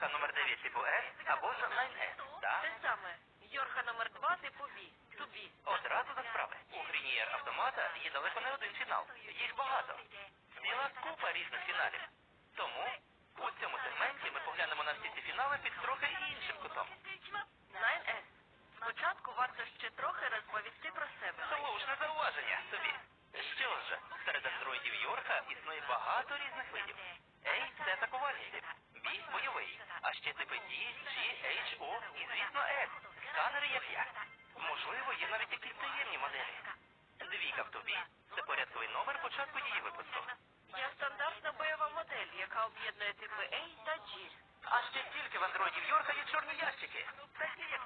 Йорха номер 9 типу С або ж онлайн С. Так? Те саме. Йорха номер 2 типу Бі. Тубі. Одразу до справи. У Грінієр автомата є далеко не один фінал. Їх багато. Ціла купа різних фіналів. Тому у цьому сегменті ми поглянемо на всі ці фінали під трохи іншим кутом. 9S. Спочатку варто ще трохи розповісти про себе. Слушне зауваження тобі. Що ж, серед андроїдів Йорха існує багато різних видів. Сканери, як я. Можливо, є навіть якісь таємні моделі. Двіка в тобі це порядковий номер початку її випуску. Я стандартна бойова модель, яка об'єднує типи A та G. А ще тільки в андроїдів Йорка є чорні ящики. Такі як